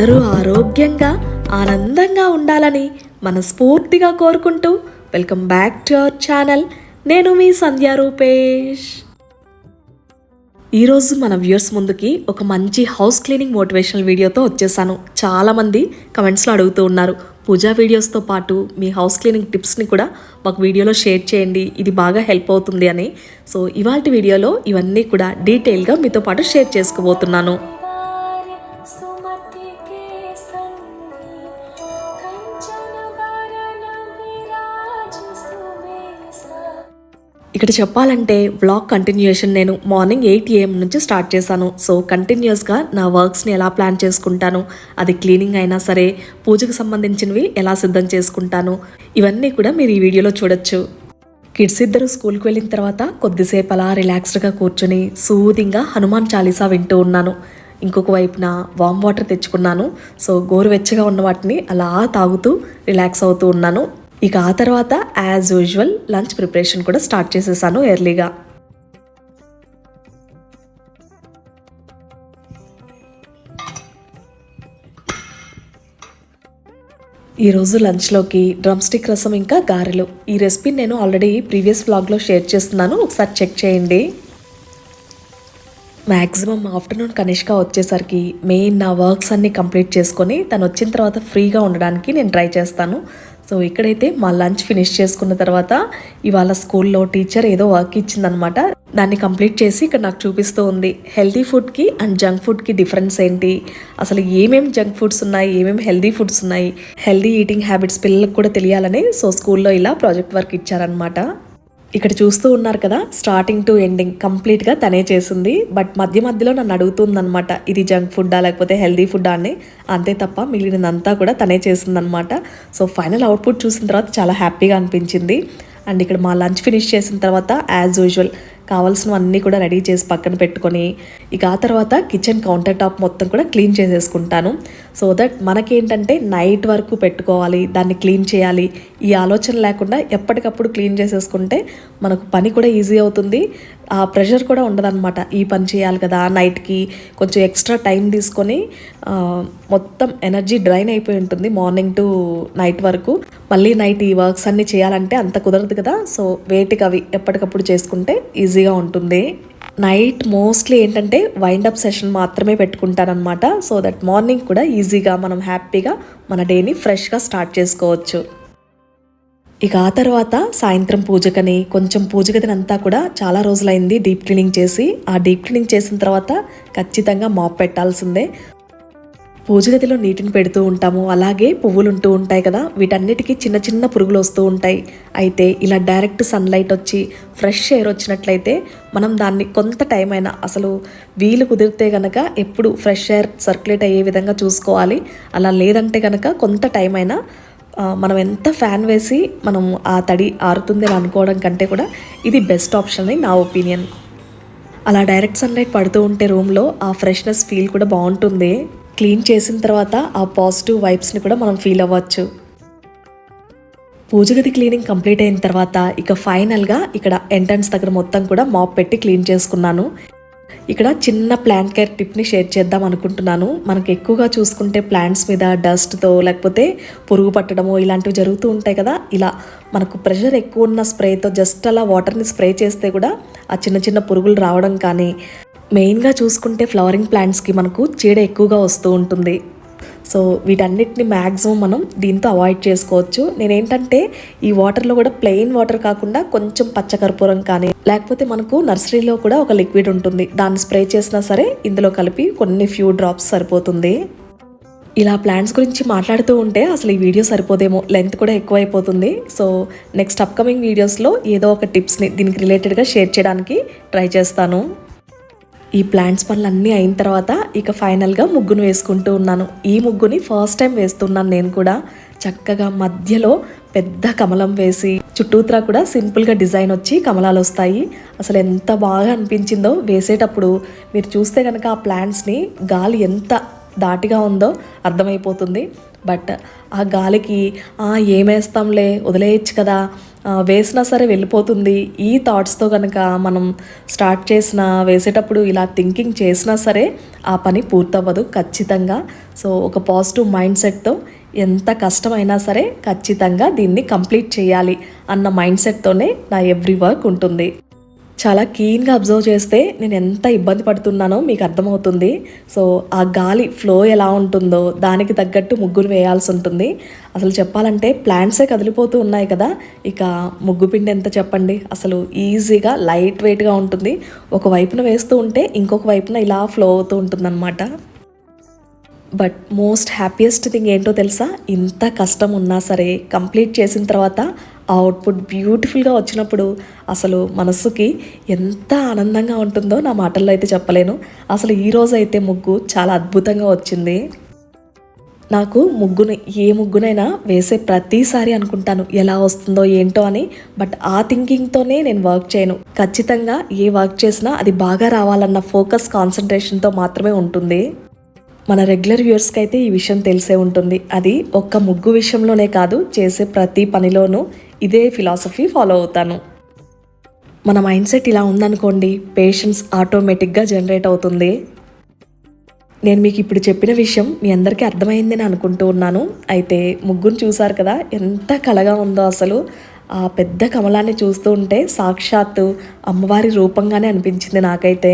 అందరూ ఆరోగ్యంగా ఆనందంగా ఉండాలని మనస్ఫూర్తిగా కోరుకుంటూ welcome back to our channel. నేను మీ సంధ్యా రూపేష్. ఈరోజు మన వ్యూర్స్ ముందుకి ఒక మంచి హౌస్ క్లీనింగ్ మోటివేషనల్ వీడియోతో వచ్చేసాను. చాలామంది కమెంట్స్లో అడుగుతూ ఉన్నారు పూజా వీడియోస్తో పాటు మీ హౌస్ క్లీనింగ్ టిప్స్ని కూడా మాకు వీడియోలో షేర్ చేయండి ఇది బాగా హెల్ప్ అవుతుంది అని. సో ఇవాళ వీడియోలో ఇవన్నీ కూడా డీటెయిల్గా మీతో పాటు షేర్ చేసుకోబోతున్నాను. ఇక్కడ చెప్పాలంటే బ్లాగ్ కంటిన్యూషన్ నేను మార్నింగ్ ఎయిట్ ఏఎం నుంచి స్టార్ట్ చేశాను. సో కంటిన్యూస్గా నా వర్క్స్ని ఎలా ప్లాన్ చేసుకుంటాను అది క్లీనింగ్ అయినా సరే పూజకు సంబంధించినవి ఎలా సిద్ధం చేసుకుంటాను ఇవన్నీ కూడా మీరు ఈ వీడియోలో చూడొచ్చు. కిడ్స్ ఇద్దరు స్కూల్కి వెళ్ళిన తర్వాత కొద్దిసేపు అలా రిలాక్స్డ్గా కూర్చొని సూదింగా హనుమాన్ చాలీసా వింటూ ఉన్నాను. ఇంకొక వైపున వామ్ వాటర్ తెచ్చుకున్నాను. సో గోరువెచ్చగా ఉన్న వాటిని అలా తాగుతూ రిలాక్స్ అవుతూ ఉన్నాను. ఇక ఆ తర్వాత యాజ్ యూజువల్ లంచ్ ప్రిపరేషన్ కూడా స్టార్ట్ చేసేసాను ఎర్లీగా ఈరోజు లంచ్లోకి డ్రమ్ స్టిక్ రసం ఇంకా గారెలు. ఈ రెసిపీ నేను ఆల్రెడీ ప్రీవియస్ వ్లాగ్లో షేర్ చేస్తున్నాను. ఒకసారి చెక్ చేయండి. మ్యాక్సిమం ఆఫ్టర్నూన్ కనిష్క వచ్చేసరికి మెయిన్ నా వర్క్స్ అన్నీ కంప్లీట్ చేసుకొని తను వచ్చిన తర్వాత ఫ్రీగా ఉండడానికి నేను ట్రై చేస్తాను. సో ఇక్కడైతే మా లంచ్ ఫినిష్ చేసుకున్న తర్వాత ఇవాళ స్కూల్లో టీచర్ ఏదో వర్క్ ఇచ్చిందనమాట దాన్ని కంప్లీట్ చేసి ఇక్కడ నాకు చూపిస్తూ ఉంది. హెల్తీ ఫుడ్కి అండ్ జంక్ ఫుడ్కి డిఫరెన్స్ ఏంటి? అసలు ఏమేమి జంక్ ఫుడ్స్ ఉన్నాయి? ఏమేమి హెల్దీ ఫుడ్స్ ఉన్నాయి? హెల్దీ ఈటింగ్ హ్యాబిట్స్ పిల్లలకు కూడా తెలియాలని సో స్కూల్లో ఇలా ప్రాజెక్ట్ వర్క్ ఇచ్చారనమాట ఇక్కడ చూస్తూ ఉన్నారు కదా స్టార్టింగ్ టు ఎండింగ్ కంప్లీట్గా తనే చేసింది. బట్ మధ్య మధ్యలో నన్ను అడుగుతుందనమాట ఇది జంక్ ఫుడ్డా లేకపోతే హెల్దీ ఫుడ్డా అని. అంతే తప్ప మిగిలినదంతా కూడా తనే చేసిందనమాట సో ఫైనల్ అవుట్పుట్ చూసిన తర్వాత చాలా హ్యాపీగా అనిపించింది. అండ్ ఇక్కడ మా లంచ్ ఫినిష్ చేసిన తర్వాత యాజ్ యూజువల్ కావాల్సినవన్నీ కూడా రెడీ చేసి పక్కన పెట్టుకొని ఇక ఆ తర్వాత కిచెన్ కౌంటర్ టాప్ మొత్తం కూడా క్లీన్ చేసేసుకుంటాను. సో దట్ మనకేంటంటే నైట్ వరకు పెట్టుకోవాలి దాన్ని క్లీన్ చేయాలి. ఈ ఆలోచన లేకుండా ఎప్పటికప్పుడు క్లీన్ చేసేసుకుంటే మనకు పని కూడా ఈజీ అవుతుంది. ఆ ప్రెషర్ కూడా ఉండదన్నమాట. ఈ పని చేయాలి కదా నైట్కి కొంచెం ఎక్స్ట్రా టైం తీసుకొని మొత్తం ఎనర్జీ డ్రైన్ అయిపోయి ఉంటుంది మార్నింగ్ టు నైట్ వరకు. మళ్ళీ నైట్ ఈ వర్క్స్ అన్నీ చేయాలంటే అంత కుదరదు కదా. సో వేటికి అవి ఎప్పటికప్పుడు చేసుకుంటే ఈజీగా ఉంటుంది. నైట్ మోస్ట్లీ ఏంటంటే వైండ్ అప్ సెషన్ మాత్రమే పెట్టుకుంటానమాట సో దట్ మార్నింగ్ కూడా ఈజీగా మనం హ్యాపీగా మన డేని ఫ్రెష్గా స్టార్ట్ చేసుకోవచ్చు. ఇక ఆ తర్వాత సాయంత్రం పూజకని కొంచెం పూజ గదినంతా కూడా చాలా రోజులైంది డీప్ క్లీనింగ్ చేసి. ఆ డీప్ క్లీనింగ్ చేసిన తర్వాత ఖచ్చితంగా మాప్ పెట్టాల్సిందే. పూజ గదిలో నీటిని పెడుతూ ఉంటాము. అలాగే పువ్వులు ఉంటూ ఉంటాయి కదా వీటన్నిటికీ చిన్న చిన్న పురుగులు వస్తూ ఉంటాయి. అయితే ఇలా డైరెక్ట్ సన్లైట్ వచ్చి ఫ్రెష్ ఎయిర్ వచ్చినట్లయితే మనం దాన్ని కొంత టైం అయినా అసలు వీలు కుదిరితే గనక ఎప్పుడు ఫ్రెష్ ఎయిర్ సర్క్యులేట్ అయ్యే విధంగా చూసుకోవాలి. అలా లేదంటే కనుక కొంత టైం అయినా మనం ఎంత ఫ్యాన్ వేసి మనం ఆ తడి ఆరుతుంది అని అనుకోవడం కంటే కూడా ఇది బెస్ట్ ఆప్షన్ అని నా ఒపీనియన్. అలా డైరెక్ట్ సన్లైట్ పడుతూ ఉంటే రూమ్లో ఆ ఫ్రెష్నెస్ ఫీల్ కూడా బాగుంటుంది. క్లీన్ చేసిన తర్వాత ఆ పాజిటివ్ వైబ్స్ని కూడా మనం ఫీల్ అవ్వచ్చు. పూజ గది క్లీనింగ్ కంప్లీట్ అయిన తర్వాత ఇక ఫైనల్గా ఇక్కడ ఎంట్రన్స్ దగ్గర మొత్తం కూడా మాప్ పెట్టి క్లీన్ చేసుకున్నాను. ఇక్కడ చిన్న ప్లాంట్ కేర్ టిప్ని షేర్ చేద్దాం అనుకుంటున్నాను. మనకు ఎక్కువగా చూసుకుంటే ప్లాంట్స్ మీద డస్ట్తో లేకపోతే పురుగు పట్టడము ఇలాంటివి జరుగుతూ ఉంటాయి కదా ఇలా మనకు ప్రెషర్ ఎక్కువ ఉన్న స్ప్రేతో జస్ట్ అలా వాటర్ని స్ప్రే చేస్తే కూడా ఆ చిన్న చిన్న పురుగులు రావడం కానీ మెయిన్గా చూసుకుంటే ఫ్లవరింగ్ ప్లాంట్స్కి మనకు చీడ ఎక్కువగా వస్తూ ఉంటుంది. సో వీటన్నిటిని మ్యాక్సిమం మనం దీంతో అవాయిడ్ చేసుకోవచ్చు. నేనేంటంటే ఈ వాటర్లో కూడా ప్లెయిన్ వాటర్ కాకుండా కొంచెం పచ్చకర్పూరం కానీ లేకపోతే మనకు నర్సరీలో కూడా ఒక లిక్విడ్ ఉంటుంది. దాన్ని స్ప్రే చేసినా సరే ఇందులో కలిపి కొన్ని ఫ్యూ డ్రాప్స్ సరిపోతుంది. ఇలా ప్లాంట్స్ గురించి మాట్లాడుతూ ఉంటే అసలు ఈ వీడియో సరిపోదేమో. లెంత్ కూడా ఎక్కువైపోతుంది. సో నెక్స్ట్ అప్కమింగ్ వీడియోస్లో ఏదో ఒక టిప్స్ని దీనికి రిలేటెడ్గా షేర్ చేయడానికి ట్రై చేస్తాను. ఈ ప్లాంట్స్ పనులన్నీ అయిన తర్వాత ఇక ఫైనల్గా ముగ్గును వేసుకుంటూ ఉన్నాను. ఈ ముగ్గుని ఫస్ట్ టైం వేస్తున్నాను నేను కూడా. చక్కగా మధ్యలో పెద్ద కమలం వేసి చుట్టూత్రా కూడా సింపుల్గా డిజైన్ వచ్చి కమలాలు వస్తాయి. అసలు ఎంత బాగా అనిపించిందో వేసేటప్పుడు. మీరు చూస్తే కనుక ఆ ప్లాంట్స్ని గాలి ఎంత దాటిగా ఉందో అర్థమైపోతుంది. బట్ ఆ గాలికి "ఆ, ఏమేస్తాంలే వదిలేయచ్చు కదా. వేసినా సరే వెళ్ళిపోతుంది. ఈ థాట్స్తో కనుక మనం స్టార్ట్ చేసిన వేసేటప్పుడు ఇలా థింకింగ్ చేసినా సరే ఆ పని పూర్తవ్వదు ఖచ్చితంగా. సో ఒక పాజిటివ్ మైండ్ సెట్తో ఎంత కష్టమైనా సరే ఖచ్చితంగా దీన్ని కంప్లీట్ చేయాలి అన్న మైండ్ సెట్తోనే నా ఎవ్రీ వర్క్ ఉంటుంది. చాలా కీన్గా అబ్జర్వ్ చేస్తే నేను ఎంత ఇబ్బంది పడుతున్నానో మీకు అర్థమవుతుంది. సో ఆ గాలి ఫ్లో ఎలా ఉంటుందో దానికి తగ్గట్టు ముగ్గులు వేయాల్సి ఉంటుంది. అసలు చెప్పాలంటే ప్లాంట్సే కదిలిపోతూ ఉన్నాయి కదా ఇక ముగ్గు పిండి ఎంత చెప్పండి? అసలు ఈజీగా లైట్ వెయిట్గా ఉంటుంది. ఒక వైపున వేస్తూ ఉంటే ఇంకొక వైపున ఇలా ఫ్లో అవుతూ ఉంటుందన్నమాట. బట్ మోస్ట్ హ్యాపీయెస్ట్ థింగ్ ఏంటో తెలుసా? ఇంత కష్టం ఉన్నా సరే కంప్లీట్ చేసిన తర్వాత ఆ అవుట్పుట్ బ్యూటిఫుల్గా వచ్చినప్పుడు అసలు మనస్సుకి ఎంత ఆనందంగా ఉంటుందో నా మాటల్లో అయితే చెప్పలేను. అసలు ఈ రోజు అయితే ముగ్గు చాలా అద్భుతంగా వచ్చింది. నాకు ముగ్గుని ఏ ముగ్గునైనా వేసే ప్రతిసారి అనుకుంటాను ఎలా వస్తుందో ఏంటో అని బట్ ఆ థింకింగ్తోనే నేను వర్క్ చేయను. ఖచ్చితంగా ఏ వర్క్ చేసినా అది బాగా రావాలన్న ఫోకస్ కాన్సన్ట్రేషన్తో మాత్రమే ఉంటుంది. మన రెగ్యులర్ వ్యూయర్స్కి అయితే ఈ విషయం తెలిసే ఉంటుంది. అది ఒక్క ముగ్గు విషయంలోనే కాదు చేసే ప్రతి పనిలోనూ ఇదే ఫిలాసఫీ ఫాలో అవుతాను. మన మైండ్ సెట్ ఇలా ఉందనుకోండి పేషెన్స్ ఆటోమేటిక్గా జనరేట్ అవుతుంది. నేను మీకు ఇప్పుడు చెప్పిన విషయం మీ అందరికీ అర్థమైందని అనుకుంటూ ఉన్నాను. అయితే ముగ్గురు చూశారు కదా ఎంత కళగా ఉందో అసలు. ఆ పెద్ద కమలాన్ని చూస్తూ ఉంటే సాక్షాత్తు అమ్మవారి రూపంగానే అనిపించింది నాకైతే.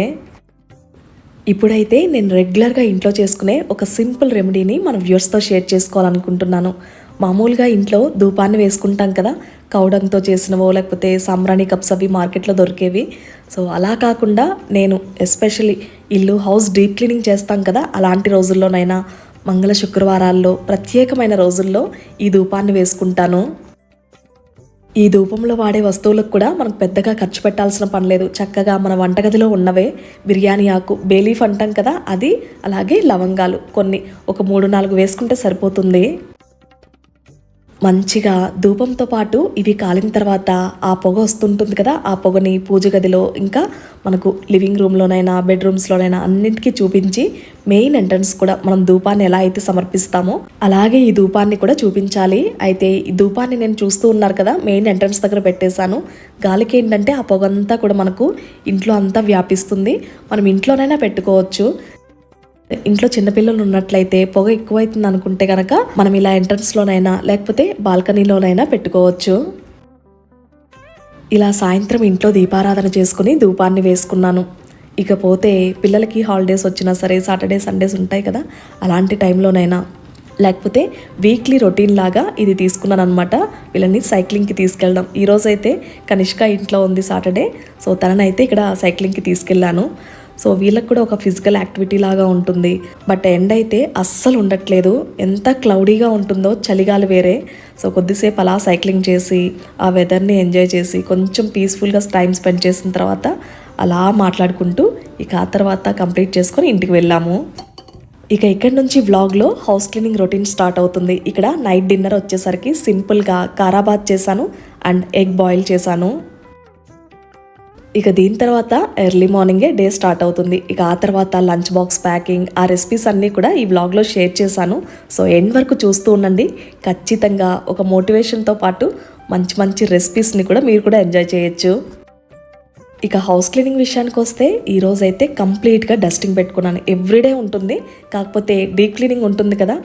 ఇప్పుడైతే నేను రెగ్యులర్గా ఇంట్లో చేసుకునే ఒక సింపుల్ రెమెడీని మన వ్యూర్స్తో షేర్ చేసుకోవాలనుకుంటున్నాను. మామూలుగా ఇంట్లో ధూపాన్ని వేసుకుంటాం కదా కౌడంతో చేసినవో లేకపోతే సాంబ్రాణి కప్స్ అవి మార్కెట్లో దొరికేవి. సో అలా కాకుండా నేను ఎస్పెషల్లీ ఇల్లు హౌస్ డీప్ క్లీనింగ్ చేస్తాం కదా అలాంటి రోజుల్లోనైనా మంగళ శుక్రవారాల్లో ప్రత్యేకమైన రోజుల్లో ఈ ధూపాన్ని వేసుకుంటాను. ఈ ధూపంలో వాడే వస్తువులకు కూడా మనకు పెద్దగా ఖర్చు పెట్టాల్సిన పని లేదు. చక్కగా మన వంటగదిలో ఉన్నవే బిర్యానీ ఆకు బేలీఫ్ అంటాం కదా అది అలాగే లవంగాలు కొన్ని. ఒక మూడు నాలుగు వేసుకుంటే సరిపోతుంది? మంచిగా ధూపంతో పాటు ఇవి కాలిన తర్వాత ఆ పొగ వస్తుంటుంది కదా ఆ పొగని పూజ గదిలో ఇంకా మనకు లివింగ్ రూమ్లోనైనా బెడ్రూమ్స్లోనైనా అన్నింటికీ చూపించి మెయిన్ ఎంట్రన్స్ కూడా మనం ధూపాన్ని ఎలా అయితే సమర్పిస్తామో అలాగే ఈ ధూపాన్ని కూడా చూపించాలి. అయితే ఈ ధూపాన్ని నేను చూస్తూ ఉన్నారు కదా మెయిన్ ఎంట్రన్స్ దగ్గర పెట్టేశాను. గాలికి ఏంటంటే ఆ పొగ అంతా కూడా మనకు ఇంట్లో అంతా వ్యాపిస్తుంది. మనం ఇంట్లోనైనా పెట్టుకోవచ్చు. ఇంట్లో చిన్నపిల్లలు ఉన్నట్లయితే పొగ ఎక్కువైతుంది అనుకుంటే కనుక మనం ఇలా ఎంట్రన్స్లోనైనా లేకపోతే బాల్కనీలోనైనా పెట్టుకోవచ్చు. ఇలా సాయంత్రం ఇంట్లో దీపారాధన చేసుకుని ధూపాన్ని వేసుకున్నాను. ఇకపోతే పిల్లలకి హాలిడేస్ వచ్చినా సరే సాటర్డే సండేస్ ఉంటాయి కదా అలాంటి టైంలోనైనా. లేకపోతే వీక్లీ రొటీన్ లాగా ఇది తీసుకున్నాను అనమాట వీళ్ళని సైక్లింగ్కి తీసుకెళ్ళడం ఈరోజైతే కనిష్క ఇంట్లో ఉంది సాటర్డే సో తననైతే ఇక్కడ సైక్లింగ్కి తీసుకెళ్ళాను. సో వీళ్ళకి కూడా ఒక ఫిజికల్ యాక్టివిటీ లాగా ఉంటుంది. బట్ ఎండ్ అయితే అస్సలు ఉండట్లేదు. ఎంత క్లౌడీగా ఉంటుందో చలిగాలి వేరే. సో కొద్దిసేపు అలా సైక్లింగ్ చేసి ఆ వెదర్ని ఎంజాయ్ చేసి కొంచెం పీస్ఫుల్గా టైం స్పెండ్ చేసిన తర్వాత అలా మాట్లాడుకుంటూ ఇక ఆ తర్వాత కంప్లీట్ చేసుకొని ఇంటికి వెళ్ళాము. ఇక ఇక్కడ నుంచి వ్లాగ్లో హౌస్ క్లీనింగ్ రొటీన్ స్టార్ట్ అవుతుంది. ఇక్కడ నైట్ డిన్నర్ వచ్చేసరికి సింపుల్గా కారాబాత్ చేశాను అండ్ ఎగ్ బాయిల్ చేశాను. ఇక దీని తర్వాత ఎర్లీ మార్నింగే డే స్టార్ట్ అవుతుంది. ఇక ఆ తర్వాత లంచ్ బాక్స్ ప్యాకింగ్ ఆ రెసిపీస్ అన్నీ కూడా ఈ వ్లాగ్లో షేర్ చేశాను. సో ఎండ్ వరకు చూస్తూ ఉండండి. ఖచ్చితంగా ఒక మోటివేషన్తో పాటు మంచి మంచి రెసిపీస్ని కూడా మీరు కూడా ఎంజాయ్ చేయొచ్చు. ఇక హౌస్ క్లీనింగ్ విషయానికి వస్తే ఈ అయితే కంప్లీట్గా డస్టింగ్ పెట్టుకున్నాను. ఎవ్రీడే ఉంటుంది కాకపోతే డీప్ క్లీనింగ్ ఉంటుంది కదా.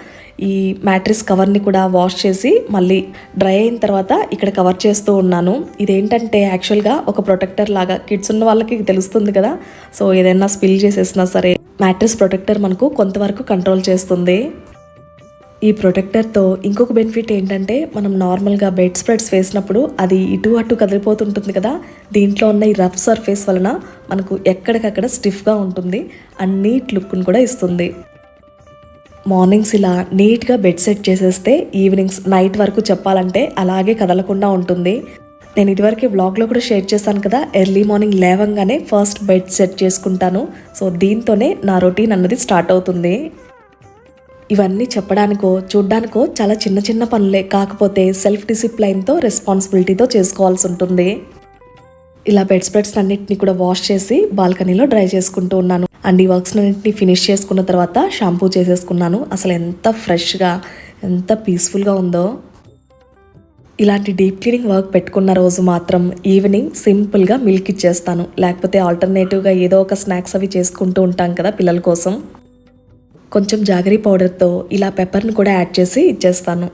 ఈ మ్యాట్రిస్ కవర్ని కూడా వాష్ చేసి మళ్ళీ డ్రై అయిన తర్వాత ఇక్కడ కవర్ చేస్తూ ఉన్నాను. ఇదేంటంటే యాక్చువల్గా ఒక ప్రొటెక్టర్ లాగా కిడ్స్ ఉన్న వాళ్ళకి తెలుస్తుంది కదా. సో ఏదైనా స్పిల్ చేసేసినా సరే మ్యాట్రిస్ ప్రొటెక్టర్ మనకు కొంతవరకు కంట్రోల్ చేస్తుంది. ఈ ప్రొటెక్టర్తో ఇంకొక బెనిఫిట్ ఏంటంటే మనం నార్మల్గా బెడ్ స్ప్రెడ్స్ వేసినప్పుడు అది ఇటు అటు కదిలిపోతుంటుంది కదా. దీంట్లో ఉన్న ఈ రఫ్ సర్ఫేస్ వలన మనకు ఎక్కడికక్కడ స్టిఫ్గా ఉంటుంది. అండ్ నీట్ లుక్ను కూడా ఇస్తుంది. మార్నింగ్స్ ఇలా నీట్గా బెడ్ సెట్ చేసేస్తే ఈవినింగ్స్ నైట్ వరకు చెప్పాలంటే అలాగే కదలకుండా ఉంటుంది. నేను ఇదివరకు వ్లాగ్లో కూడా షేర్ చేశాను కదా ఎర్లీ మార్నింగ్ లేవంగానే ఫస్ట్ బెడ్ సెట్ చేసుకుంటాను. సో దీంతోనే నా రొటీన్ అన్నది స్టార్ట్ అవుతుంది. ఇవన్నీ చెప్పడానికో చూడ్డానికో చాలా చిన్న చిన్న పనులే. కాకపోతే సెల్ఫ్ డిసిప్లైన్తో రెస్పాన్సిబిలిటీతో చేసుకోవాల్సి ఉంటుంది. ఇలా బెడ్ స్ప్రెడ్స్ అన్నింటినీ కూడా వాష్ చేసి బాల్కనీలో డ్రై చేసుకుంటూ ఉన్నాను. అండ్ ఈ వర్క్స్ అన్నింటినీ ఫినిష్ చేసుకున్న తర్వాత షాంపూ చేసేసుకున్నాను. అసలు ఎంత ఫ్రెష్గా ఎంత పీస్ఫుల్గా ఉందో. ఇలాంటి డీప్ క్లీనింగ్ వర్క్ పెట్టుకున్న రోజు మాత్రం ఈవినింగ్ సింపుల్గా మిల్క్ ఇచ్చేస్తాను. లేకపోతే ఆల్టర్నేటివ్గా ఏదో ఒక స్నాక్స్ అవి చేసుకుంటూ ఉంటాం కదా పిల్లల కోసం. కొంచెం జాగరీ పౌడర్తో ఇలా పెప్పర్ని కూడా యాడ్ చేసి ఇచ్చేస్తాను.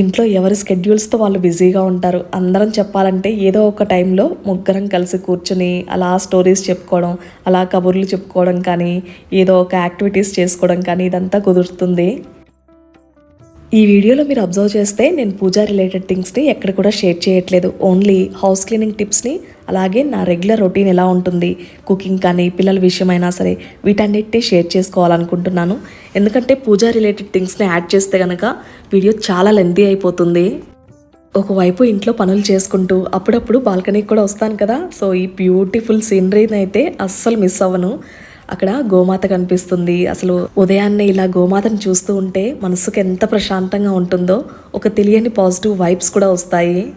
ఇంట్లో ఎవరి స్కెడ్యూల్స్తో వాళ్ళు బిజీగా ఉంటారు అందరం చెప్పాలంటే ఏదో ఒక టైంలో ముగ్గురం కలిసి కూర్చుని అలా స్టోరీస్ చెప్పుకోవడం అలా కబుర్లు చెప్పుకోవడం కానీ ఏదో ఒక యాక్టివిటీస్ చేసుకోవడం కానీ ఇదంతా కుదురుతుంది. ఈ వీడియోలో మీరు అబ్జర్వ్ చేస్తే నేను పూజా రిలేటెడ్ థింగ్స్ని ఎక్కడ కూడా షేర్ చేయట్లేదు. ఓన్లీ హౌస్ క్లీనింగ్ టిప్స్ని అలాగే నా రెగ్యులర్ రొటీన్ ఎలా ఉంటుంది కుకింగ్ కానీ పిల్లల విషయమైనా సరే వీటన్నిటిని షేర్ చేసుకోవాలనుకుంటున్నాను. ఎందుకంటే పూజా రిలేటెడ్ థింగ్స్ని యాడ్ చేస్తే కనుక వీడియో చాలా లెంతీ అయిపోతుంది. ఒకవైపు ఇంట్లో పనులు చేసుకుంటూ అప్పుడప్పుడు బాల్కనీకి కూడా వస్తాను కదా. సో ఈ బ్యూటిఫుల్ సీనరీని అయితే అస్సలు మిస్ అవ్వను. అక్కడ గోమాత కనిపిస్తుంది. అసలు ఉదయాన్నే ఇలా గోమాతను చూస్తూ ఉంటే మనసుకు ఎంత ప్రశాంతంగా ఉంటుందో ఒక తెలియని పాజిటివ్ వైబ్స్ కూడా వస్తాయి.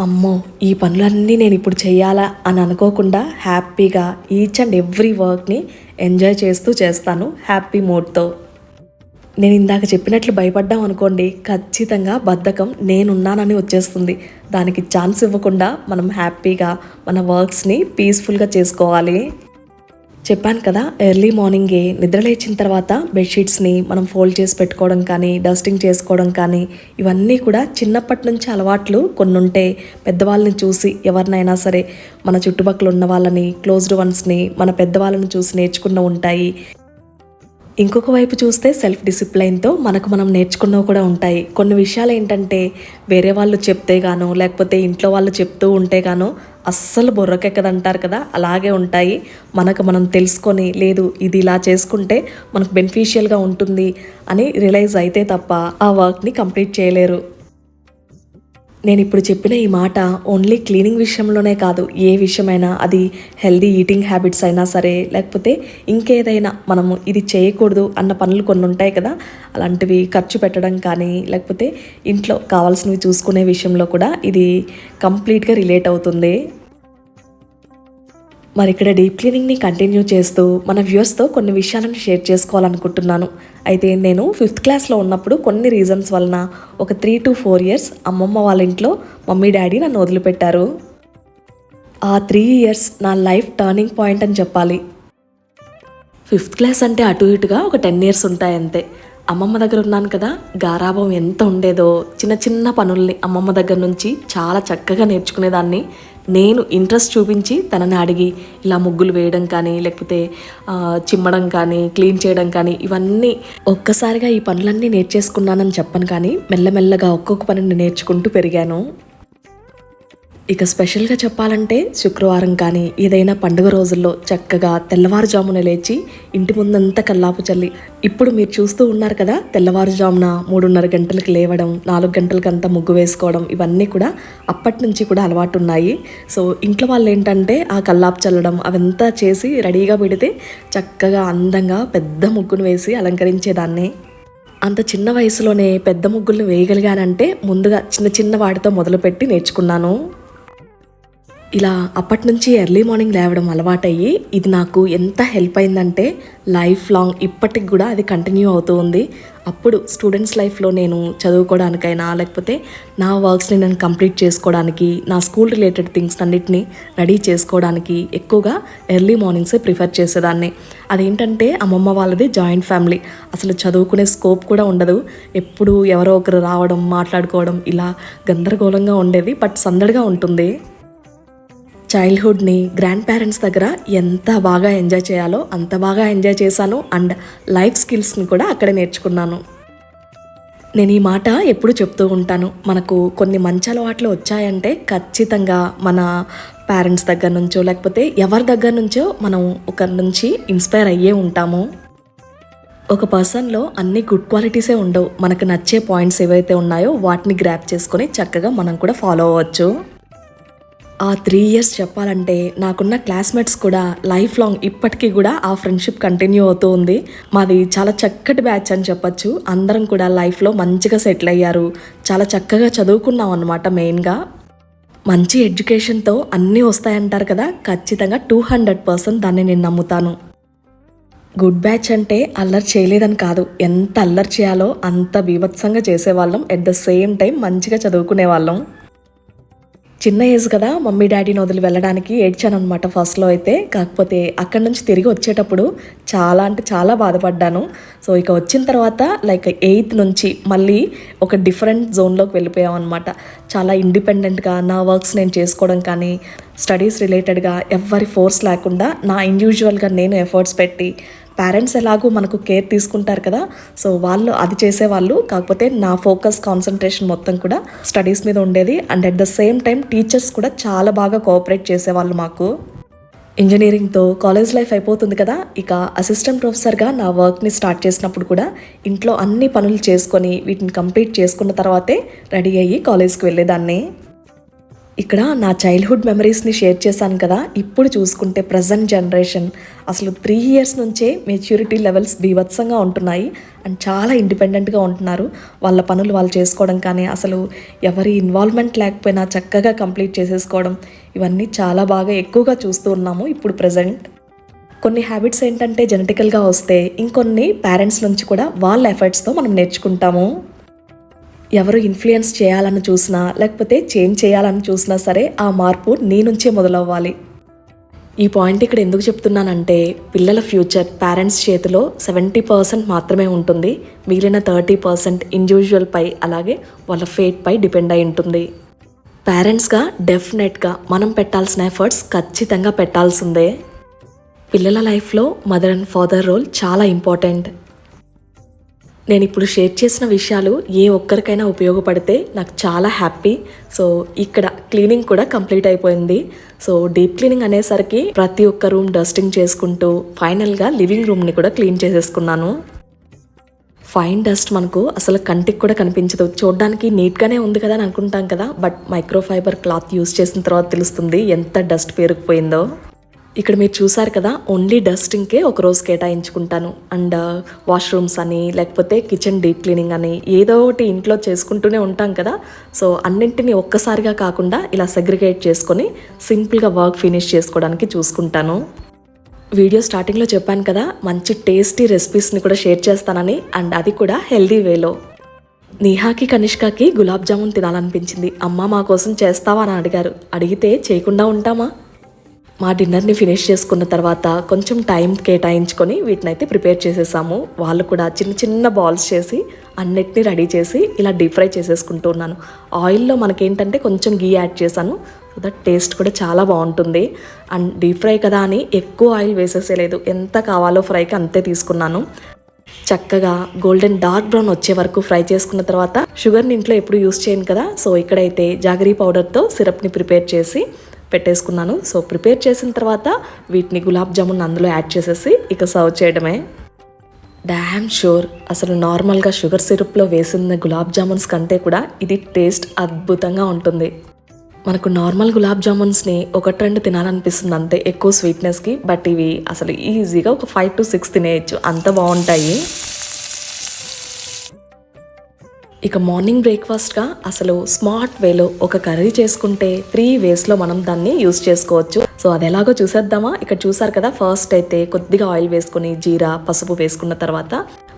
అమ్మో ఈ పనులన్నీ నేను ఇప్పుడు చేయాలా అని అనుకోకుండా హ్యాపీగా ఈచ్ అండ్ ఎవ్రీ వర్క్ని ఎంజాయ్ చేస్తూ చేస్తాను హ్యాపీ మూడ్తో. నేను ఇందాక చెప్పినట్లు భయపడ్డాం అనుకోండి ఖచ్చితంగా బద్ధకం నేనున్నానని వచ్చేస్తుంది. దానికి ఛాన్స్ ఇవ్వకుండా మనం హ్యాపీగా మన వర్క్స్ని పీస్ఫుల్గా చేసుకోవాలి. చెప్పాను కదా ఎర్లీ మార్నింగే నిద్ర లేచిన తర్వాత బెడ్షీట్స్ని మనం ఫోల్డ్ చేసి పెట్టుకోవడం కానీ డస్టింగ్ చేసుకోవడం కానీ ఇవన్నీ కూడా చిన్నప్పటి నుంచి అలవాట్లు కొన్ని ఉంటే పెద్దవాళ్ళని చూసి ఎవరినైనా సరే మన చుట్టుపక్కల ఉన్న వాళ్ళని క్లోజ్డ్ వన్స్ని మన పెద్దవాళ్ళని చూసి నేర్చుకున్న ఉంటాయి. ఇంకొక వైపు చూస్తే సెల్ఫ్ డిసిప్లైన్తో మనకు మనం నేర్చుకున్నవి కూడా ఉంటాయి. కొన్ని విషయాలు ఏంటంటే వేరే వాళ్ళు చెప్తే గానో లేకపోతే ఇంట్లో వాళ్ళు చెప్తూ ఉంటే గానో అస్సలు బుర్రకెక్కదంటారు కదా అలాగే ఉంటాయి. మనకు మనం తెలుసుకొని లేదు ఇది ఇలా చేసుకుంటే మనకు బెనిఫిషియల్గా ఉంటుంది అని రియలైజ్ అయితే తప్ప ఆ వర్క్ని కంప్లీట్ చేయలేరు. నేను ఇప్పుడు చెప్పిన ఈ మాట ఓన్లీ క్లీనింగ్ విషయంలోనే కాదు ఏ విషయమైనా అది హెల్దీ ఈటింగ్ హ్యాబిట్స్ అయినా సరే లేకపోతే ఇంకేదైనా మనము ఇది చేయకూడదు అన్న పనులు కొన్ని ఉంటాయి కదా అలాంటివి ఖర్చు పెట్టడం కానీ లేకపోతే ఇంట్లో కావాల్సినవి చూసుకునే విషయంలో కూడా ఇది కంప్లీట్గా రిలేట్ అవుతుంది. మరి ఇక్కడ డీప్ క్లీనింగ్ని కంటిన్యూ చేస్తూ మన వ్యూస్తో కొన్ని విషయాలను షేర్ చేసుకోవాలనుకుంటున్నాను. అయితే నేను ఫిఫ్త్ క్లాస్లో ఉన్నప్పుడు కొన్ని రీజన్స్ వలన ఒక త్రీ టు ఫోర్ ఇయర్స్ అమ్మమ్మ వాళ్ళ ఇంట్లో మమ్మీ డాడీ నన్ను వదిలిపెట్టారు. ఆ త్రీ ఇయర్స్ నా లైఫ్ టర్నింగ్ పాయింట్ అని చెప్పాలి. ఫిఫ్త్ క్లాస్ అంటే అటు ఇటుగా ఒక టెన్ ఇయర్స్ ఉంటాయి అంతే అమ్మమ్మ దగ్గర ఉన్నాను కదా గారాభం ఎంత ఉండేదో చిన్న చిన్న పనుల్ని అమ్మమ్మ దగ్గర నుంచి చాలా చక్కగా నేర్చుకునేదాన్ని. నేను ఇంట్రెస్ట్ చూపించి తనని అడిగి ఇలా ముగ్గులు వేయడం కానీ లేకపోతే చిమ్మడం కానీ క్లీన్ చేయడం కానీ ఇవన్నీ ఒక్కసారిగా ఈ పనులన్నీ నేర్చేసుకున్నానని చెప్పను కానీ మెల్లమెల్లగా ఒక్కొక్క పనిని నేర్చుకుంటూ పెరిగాను. ఇక స్పెషల్గా చెప్పాలంటే శుక్రవారం కానీ ఏదైనా పండుగ రోజుల్లో చక్కగా తెల్లవారుజామున లేచి ఇంటి ముందంతా కల్లాపు చల్లి. ఇప్పుడు మీరు చూస్తూ ఉన్నారు కదా తెల్లవారుజామున మూడున్నర గంటలకు లేవడం నాలుగు గంటలకంతా ముగ్గు వేసుకోవడం ఇవన్నీ కూడా అప్పటి నుంచి కూడా అలవాటు ఉన్నాయి సో ఇంట్లో వాళ్ళు ఏంటంటే ఆ కల్లాపు చల్లడం అవంతా చేసి రెడీగా పెడితే చక్కగా అందంగా పెద్ద ముగ్గును వేసి అలంకరించేదాన్ని. అంత చిన్న వయసులోనే పెద్ద ముగ్గులను వేయగలిగానంటే ముందుగా చిన్న చిన్న వాటితో మొదలుపెట్టి నేర్చుకున్నాను. ఇలా అప్పటి నుంచి ఎర్లీ మార్నింగ్ లేవడం అలవాటయ్యి ఇది నాకు ఎంత హెల్ప్ అయిందంటే లైఫ్ లాంగ్ ఇప్పటికి కూడా అది కంటిన్యూ అవుతూ ఉంది. అప్పుడు స్టూడెంట్స్ లైఫ్లో నేను చదువుకోవడానికైనా లేకపోతే నా వర్క్స్ని నేను కంప్లీట్ చేసుకోవడానికి నా స్కూల్ రిలేటెడ్ థింగ్స్ అన్నిటిని రెడీ చేసుకోవడానికి ఎక్కువగా ఎర్లీ మార్నింగ్సే ప్రిఫర్ చేసేదాన్ని. అదేంటంటే అమ్మమ్మ వాళ్ళది జాయింట్ ఫ్యామిలీ. అసలు చదువుకునే స్కోప్ కూడా ఉండదు. ఎప్పుడు ఎవరో ఒకరు రావడం మాట్లాడుకోవడం ఇలా గందరగోళంగా ఉండేది బట్ సందడిగా ఉంటుంది. చైల్డ్హుడ్ని గ్రాండ్ పేరెంట్స్ దగ్గర ఎంత బాగా ఎంజాయ్ చేయాలో అంత బాగా ఎంజాయ్ చేశాను అండ్ లైఫ్ స్కిల్స్ని కూడా అక్కడ నేర్చుకున్నాను. నేను ఈ మాట ఎప్పుడు చెప్తూ ఉంటాను. మనకు కొన్ని మంచి అలవాట్లు వచ్చాయంటే ఖచ్చితంగా మన పేరెంట్స్ దగ్గర నుంచో లేకపోతే ఎవరి దగ్గర నుంచో మనం ఒకరి నుంచి ఇన్స్పైర్ అయ్యే ఉంటాము. ఒక పర్సన్లో అన్ని గుడ్ క్వాలిటీసే ఉండవు. మనకు నచ్చే పాయింట్స్ ఏవైతే ఉన్నాయో వాటిని గ్రాప్ చేసుకొని చక్కగా మనం కూడా ఫాలో అవ్వచ్చు. ఆ త్రీ ఇయర్స్ చెప్పాలంటే నాకున్న క్లాస్మేట్స్ కూడా లైఫ్ లాంగ్ ఇప్పటికీ కూడా ఆ ఫ్రెండ్షిప్ కంటిన్యూ అవుతూ ఉంది. మాది చాలా చక్కటి బ్యాచ్ అని చెప్పొచ్చు. అందరం కూడా లైఫ్లో మంచిగా సెటిల్ అయ్యారు. చాలా చక్కగా చదువుకున్నాం అనమాట మెయిన్గా మంచి ఎడ్యుకేషన్తో అన్నీ వస్తాయంటారు కదా ఖచ్చితంగా టూ హండ్రెడ్ పర్సెంట్ దాన్ని నేను నమ్ముతాను. గుడ్ బ్యాచ్ అంటే అల్లరి చేయలేదని కాదు. ఎంత అల్లరి చేయాలో అంత బీభత్సంగా చేసేవాళ్ళం. ఎట్ ద సేమ్ టైం మంచిగా చదువుకునే వాళ్ళం చిన్న ఏజ్ కదా మమ్మీ డాడీని వదిలి వెళ్ళడానికి ఏడ్చాను అనమాట ఫస్ట్లో అయితే. కాకపోతే అక్కడి నుంచి తిరిగి వచ్చేటప్పుడు చాలా అంటే చాలా బాధపడ్డాను. సో ఇక వచ్చిన తర్వాత లైక్ ఎయిత్ నుంచి మళ్ళీ ఒక డిఫరెంట్ జోన్లోకి వెళ్ళిపోయాం అనమాట చాలా ఇండిపెండెంట్గా నా వర్క్స్ నేను చేసుకోవడం కానీ స్టడీస్ రిలేటెడ్గా ఎవరి ఫోర్స్ లేకుండా నా ఇండివిజువల్గా నేను ఎఫర్ట్స్ పెట్టి పేరెంట్స్ ఎలాగో మనకు కేర్ తీసుకుంటారు కదా. సో వాళ్ళు అది చేసేవాళ్ళు. కాకపోతే నా ఫోకస్ కాన్సన్ట్రేషన్ మొత్తం కూడా స్టడీస్ మీద ఉండేది. And at the same time teachers కూడా చాలా బాగా కోఆపరేట్ చేసేవాళ్ళు మాకు. ఇంజనీరింగ్తో కాలేజ్ లైఫ్ అయిపోతుంది కదా. ఇక అసిస్టెంట్ ప్రొఫెసర్గా నా వర్క్ని స్టార్ట్ చేసినప్పుడు కూడా ఇంట్లో అన్ని పనులు చేసుకొని వీటిని కంప్లీట్ చేసుకున్న తర్వాతే రెడీ అయ్యి కాలేజ్కి వెళ్ళేదాన్ని. ఇక్కడ నా చైల్డ్హుడ్ మెమరీస్ని షేర్ చేశాను కదా. ఇప్పుడు చూసుకుంటే ప్రజెంట్ జనరేషన్ అసలు త్రీ ఇయర్స్ నుంచే మెచ్యూరిటీ లెవెల్స్ బీభత్సంగా ఉంటున్నాయి. అండ్ చాలా ఇండిపెండెంట్గా ఉంటున్నారు. వాళ్ళ పనులు వాళ్ళు చేసుకోవడం కానీ అసలు ఎవరి ఇన్వాల్వ్మెంట్ లేకపోయినా చక్కగా కంప్లీట్ చేసేసుకోవడం ఇవన్నీ చాలా బాగా ఎక్కువగా చూస్తూ ఉన్నాము ఇప్పుడు ప్రజెంట్ కొన్ని హ్యాబిట్స్ ఏంటంటే జెనెటికల్గా వస్తే ఇంకొన్ని పేరెంట్స్ నుంచి కూడా వాళ్ళ ఎఫర్ట్స్తో మనం నేర్చుకుంటాము. ఎవరు ఇన్ఫ్లుయెన్స్ చేయాలని చూసినా లేకపోతే చేంజ్ చేయాలని చూసినా సరే ఆ మార్పు నీ నుంచే మొదలవ్వాలి. ఈ పాయింట్ ఇక్కడ ఎందుకు చెప్తున్నానంటే పిల్లల ఫ్యూచర్ పేరెంట్స్ చేతిలో సెవెంటీ పర్సెంట్ మాత్రమే ఉంటుంది. మిగిలిన థర్టీ పర్సెంట్ ఇండివిజువల్పై అలాగే వాళ్ళ ఫేట్ పై డిపెండ్ అయి ఉంటుంది. పేరెంట్స్గా డెఫినెట్గా మనం పెట్టాల్సిన ఎఫర్ట్స్ ఖచ్చితంగా పెట్టాల్సిందే. పిల్లల లైఫ్లో మదర్ అండ్ ఫాదర్ రోల్ చాలా ఇంపార్టెంట్ నేను ఇప్పుడు షేర్ చేసిన విషయాలు ఏ ఒక్కరికైనా ఉపయోగపడితే నాకు చాలా హ్యాపీ సో ఇక్కడ క్లీనింగ్ కూడా కంప్లీట్ అయిపోయింది. సో డీప్ క్లీనింగ్ అనేసరికి ప్రతి ఒక్క రూమ్ డస్టింగ్ చేసుకుంటూ ఫైనల్గా లివింగ్ రూమ్ని కూడా క్లీన్ చేసేసుకున్నాను. ఫైన్ డస్ట్ మనకు అసలు కంటికి కూడా కనిపించదు. చూడడానికి నీట్గానే ఉంది కదా అని అనుకుంటాం కదా బట్ మైక్రోఫైబర్ క్లాత్ యూస్ చేసిన తర్వాత తెలుస్తుంది ఎంత డస్ట్ పేరుకుపోయిందో. ఇక్కడ మీరు చూసారు కదా ఓన్లీ డస్టింగ్కే ఒక రోజు కేటాయించుకుంటాను. అండ్ వాష్రూమ్స్ uh, అని లేకపోతే కిచెన్ డీప్ క్లీనింగ్ అని ఏదో ఒకటి ఇంట్లో చేసుకుంటూనే ఉంటాం కదా. సో అన్నింటినీ ఒక్కసారిగా కాకుండా ఇలా సెగ్రిగేట్ చేసుకొని సింపుల్గా వర్క్ ఫినిష్ చేసుకోవడానికి చూసుకుంటాను. వీడియో స్టార్టింగ్లో చెప్పాను కదా మంచి టేస్టీ రెసిపీస్ని కూడా షేర్ చేస్తానని అండ్ అది కూడా హెల్దీ వేలో నేహాకి కనిష్కకి గులాబ్ జామున్ తినాలనిపించింది. అమ్మ మా కోసం చేస్తావా అని అడిగారు. అడిగితే చేయకుండా ఉంటామా? మా డిన్నర్ని ఫినిష్ చేసుకున్న తర్వాత కొంచెం టైం కేటాయించుకొని వీటిని అయితే ప్రిపేర్ చేసేసాము. వాళ్ళు కూడా చిన్న చిన్న బాల్స్ చేసి అన్నిటిని రెడీ చేసి ఇలా డీప్ ఫ్రై చేసేసుకుంటూ ఉన్నాను. ఆయిల్లో మనకేంటంటే కొంచెం గీ యాడ్ చేశాను. సో దట్ టేస్ట్ కూడా చాలా బాగుంటుంది. అండ్ డీప్ ఫ్రై కదా అని ఎక్కువ ఆయిల్ వేసేసేలేదు. ఎంత కావాలో ఫ్రైకి అంతే తీసుకున్నాను. చక్కగా గోల్డెన్ డార్క్ బ్రౌన్ వచ్చే వరకు ఫ్రై చేసుకున్న తర్వాత షుగర్ని ఇంట్లో ఎప్పుడు యూస్ చేయను కదా. సో ఇక్కడైతే జాగరీ పౌడర్తో సిరప్ని ప్రిపేర్ చేసి పెట్టేసుకున్నాను. సో ప్రిపేర్ చేసిన తర్వాత వీటిని గులాబ్ జామున్ అందులో యాడ్ చేసేసి ఇక సర్వ్ చేయడమే. డ్యామ్ షూర్ అసలు నార్మల్గా షుగర్ సిరప్లో వేసిన గులాబ్ జామున్స్ కంటే కూడా ఇది టేస్ట్ అద్భుతంగా ఉంటుంది. మనకు నార్మల్ గులాబ్ జామున్స్ని ఒకటి రెండు తినాలనిపిస్తుంది అంతే ఎక్కువ స్వీట్నెస్కి. బట్ ఇవి అసలు ఈజీగా ఒక ఫైవ్ టు సిక్స్ తినేయచ్చు. అంత బాగుంటాయి. ఇక మార్నింగ్ బ్రేక్ఫాస్ట్గా అసలు స్మార్ట్ వేలో ఒక కర్రీ చేసుకుంటే త్రీ వేస్లో మనం దాన్ని యూస్ చేసుకోవచ్చు. సో అది ఎలాగో చూసేద్దామా? ఇక్కడ చూసారు కదా ఫస్ట్ అయితే కొద్దిగా ఆయిల్ వేసుకొని జీరా పసుపు వేసుకున్న తర్వాత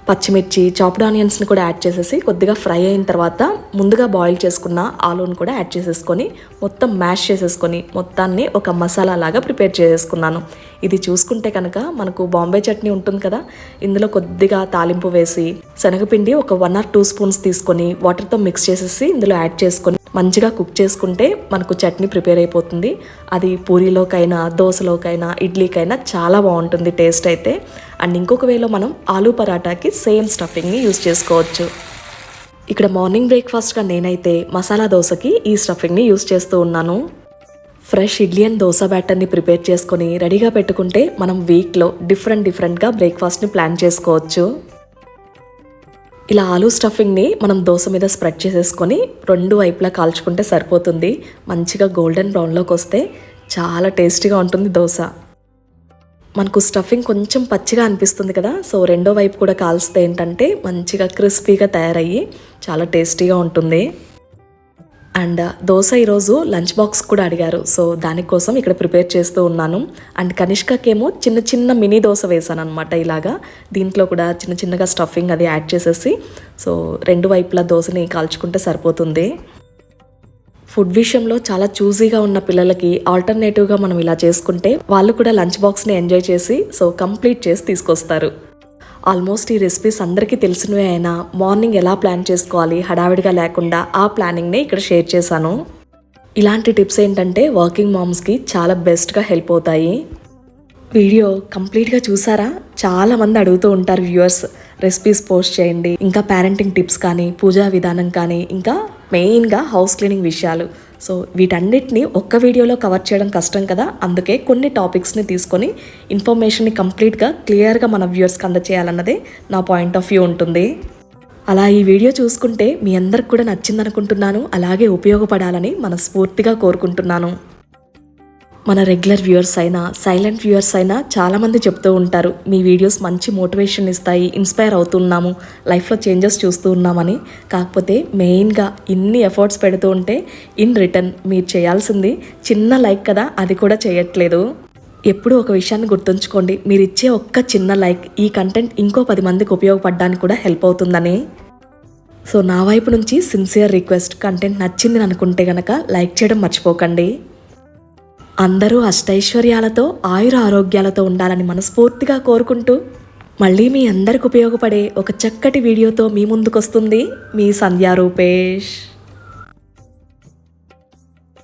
పచ్చిమిర్చి చాప్డ్ ఆనియన్స్ని కూడా యాడ్ చేసేసి కొద్దిగా ఫ్రై అయిన తర్వాత ముందుగా బాయిల్ చేసుకున్న ఆలూని కూడా యాడ్ చేసేసుకొని మొత్తం మ్యాష్ చేసేసుకొని మొత్తాన్ని ఒక మసాలా లాగా ప్రిపేర్ చేసేసుకున్నాను ఇది చూసుకుంటే కనుక మనకు బాంబే చట్నీ ఉంటుంది కదా ఇందులో కొద్దిగా తాలింపు వేసి శనగపిండి ఒక వన్ ఆర్ టూ స్పూన్స్ తీసుకొని వాటర్తో మిక్స్ చేసేసి ఇందులో యాడ్ చేసుకొని మంచిగా కుక్ చేసుకుంటే మనకు చట్నీ ప్రిపేర్ అయిపోతుంది. అది పూరీలోకైనా దోశలోకైనా ఇడ్లీకైనా చాలా బాగుంటుంది టేస్ట్ అయితే. అండ్ ఇంకొక వేలో మనం ఆలూ పరాటాకి సేమ్ స్టఫింగ్ని యూస్ చేసుకోవచ్చు. ఇక్కడ మార్నింగ్ బ్రేక్ఫాస్ట్గా నేనైతే మసాలా దోశకి ఈ స్టఫింగ్ని యూస్ చేస్తూ ఉన్నాను. ఫ్రెష్ ఇడ్లీ అండ్ దోశ బ్యాటర్ని ప్రిపేర్ చేసుకొని రెడీగా పెట్టుకుంటే మనం వీక్లో డిఫరెంట్ డిఫరెంట్గా బ్రేక్ఫాస్ట్ని ప్లాన్ చేసుకోవచ్చు. ఇలా ఆలూ స్టఫింగ్ని మనం దోశ మీద స్ప్రెడ్ చేసేసుకొని రెండు వైపులా కాల్చుకుంటే సరిపోతుంది. మంచిగా గోల్డెన్ బ్రౌన్లోకి వస్తే చాలా టేస్టీగా ఉంటుంది దోశ. మనకు స్టఫింగ్ కొంచెం పచ్చిగా అనిపిస్తుంది కదా. సో రెండో వైపు కూడా కాల్స్తే ఏంటంటే మంచిగా క్రిస్పీగా తయారయ్యి చాలా టేస్టీగా ఉంటుంది. అండ్ దోశ ఈరోజు లంచ్ బాక్స్ కూడా అడిగారు. సో దానికోసం ఇక్కడ ప్రిపేర్ చేస్తూ ఉన్నాను. అండ్ కనిష్కకేమో చిన్న చిన్న మినీ దోశ వేసాను అనమాట ఇలాగా. దీంట్లో కూడా చిన్న చిన్నగా స్టఫింగ్ అది యాడ్ చేసేసి. సో రెండు వైపులా దోశని కాల్చుకుంటే సరిపోతుంది. ఫుడ్ విషయంలో చాలా చూజీగా ఉన్న పిల్లలకి ఆల్టర్నేటివ్గా మనం ఇలా చేసుకుంటే వాళ్ళు కూడా లంచ్ బాక్స్ని ఎంజాయ్ చేసి సో కంప్లీట్ చేసి తీసుకొస్తారు. ఆల్మోస్ట్ ఈ రెసిపీస్ అందరికీ తెలిసినవే అయినా మార్నింగ్ ఎలా ప్లాన్ చేసుకోవాలి హడావిడిగా లేకుండా ఆ ప్లానింగ్ని ఇక్కడ షేర్ చేశాను. ఇలాంటి టిప్స్ ఏంటంటే వర్కింగ్ మామ్స్కి చాలా బెస్ట్గా హెల్ప్ అవుతాయి. వీడియో కంప్లీట్గా చూసారా? చాలా మంది అడుగుతూ ఉంటారు వ్యూవర్స్ రెసిపీస్ పోస్ట్ చేయండి ఇంకా పేరెంటింగ్ టిప్స్ కానీ పూజా విధానం కానీ ఇంకా మెయిన్గా హౌస్ క్లీనింగ్ విషయాలు. సో వీటన్నిటిని ఒక్క వీడియోలో కవర్ చేయడం కష్టం కదా. అందుకే కొన్ని టాపిక్స్ని తీసుకొని ఇన్ఫర్మేషన్ని కంప్లీట్గా క్లియర్గా మన వ్యూవర్స్కి అందచేయాలన్నదే నా పాయింట్ ఆఫ్ వ్యూ ఉంటుంది. అలా ఈ వీడియో చూసుకుంటే మీ అందరికి కూడా నచ్చిందనుకుంటున్నాను. అలాగే ఉపయోగపడాలని మనస్ఫూర్తిగా కోరుకుంటున్నాను. మన రెగ్యులర్ వ్యూవర్స్ అయినా సైలెంట్ వ్యూవర్స్ అయినా చాలామంది చెప్తూ ఉంటారు మీ వీడియోస్ మంచి మోటివేషన్ ఇస్తాయి ఇన్స్పైర్ అవుతున్నాము లైఫ్లో చేంజెస్ చూస్తూ ఉన్నామని. కాకపోతే మెయిన్గా ఇన్ని ఎఫర్ట్స్ పెడుతూ ఉంటే ఇన్ రిటర్న్ మీరు చేయాల్సింది చిన్న లైక్ కదా అది కూడా చేయట్లేదు. ఎప్పుడూ ఒక విషయాన్ని గుర్తుంచుకోండి మీరు ఇచ్చే ఒక్క చిన్న లైక్ ఈ కంటెంట్ ఇంకో పది మందికి ఉపయోగపడడానికి కూడా హెల్ప్ అవుతుందని. సో నా వైపు నుంచి సిన్సియర్ రిక్వెస్ట్ కంటెంట్ నచ్చింది అనుకుంటే గనక లైక్ చేయడం మర్చిపోకండి. అందరూ అష్టైశ్వర్యాలతో ఆయుర ఆరోగ్యాలతో ఉండాలని మనస్ఫూర్తిగా కోరుకుంటూ మళ్ళీ మీ అందరికి ఉపయోగపడే ఒక చక్కటి వీడియోతో మీ ముందుకొస్తుంది మీ సంధ్యా రూపేష్